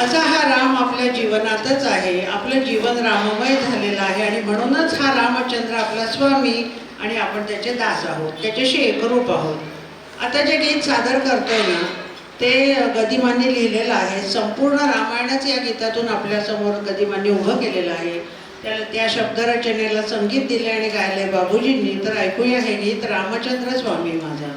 असा हा राम आपल्या जीवनातच आहे. आपलं जीवन राममय झालेलं आहे आणि म्हणूनच हा रामचंद्र आपला स्वामी आणि आपण त्याचे दास आहोत. त्याच्याशी एकरूप आहोत. आता जे गीत सादर करतोय ना ते गदिमांनी लिहिलेलं आहे. संपूर्ण रामायणच या गीतातून आपल्यासमोर गदिमांनी उभं केलेलं आहे. त्याला त्या शब्दरचनेला संगीत दिले आणि गायले बाबूजींनी. तर ऐकूया हे गीत रामचंद्र स्वामी माझा.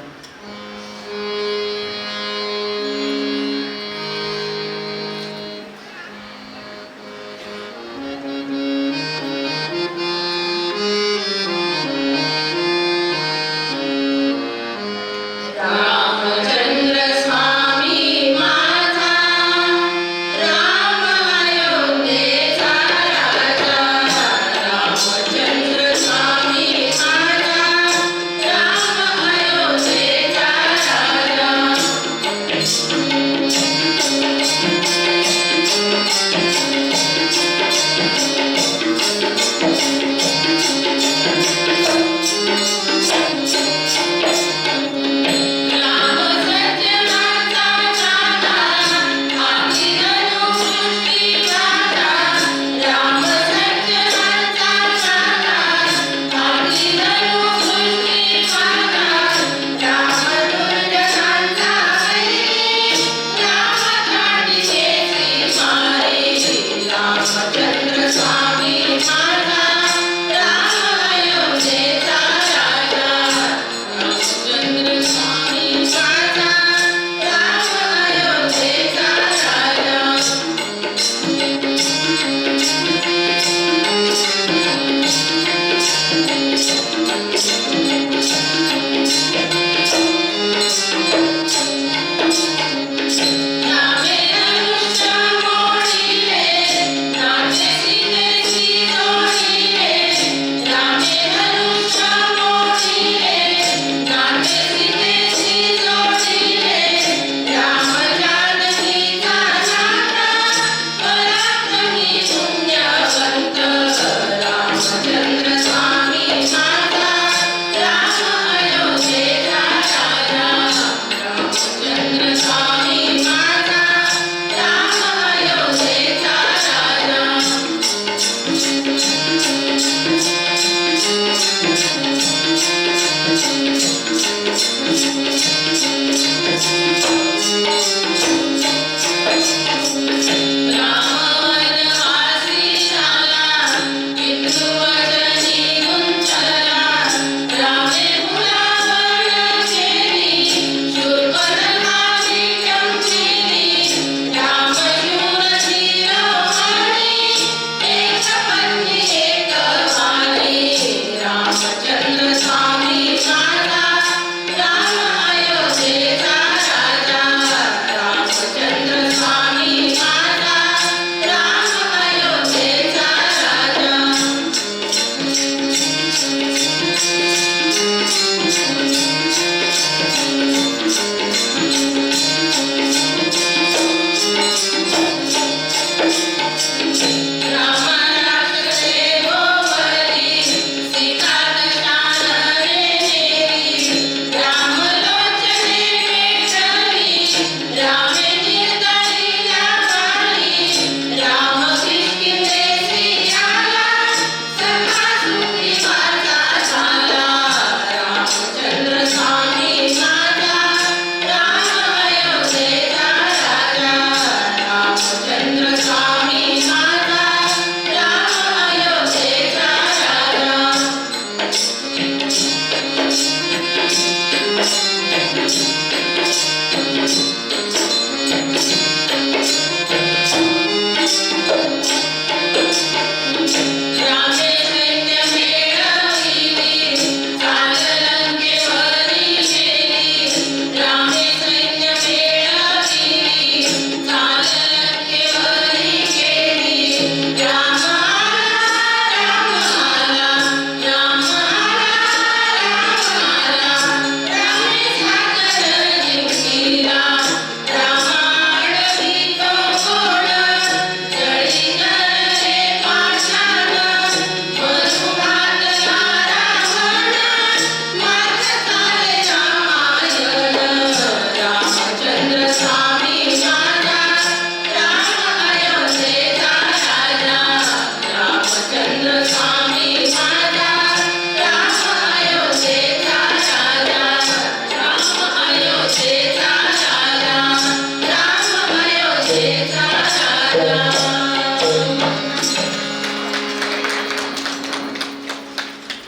Peace.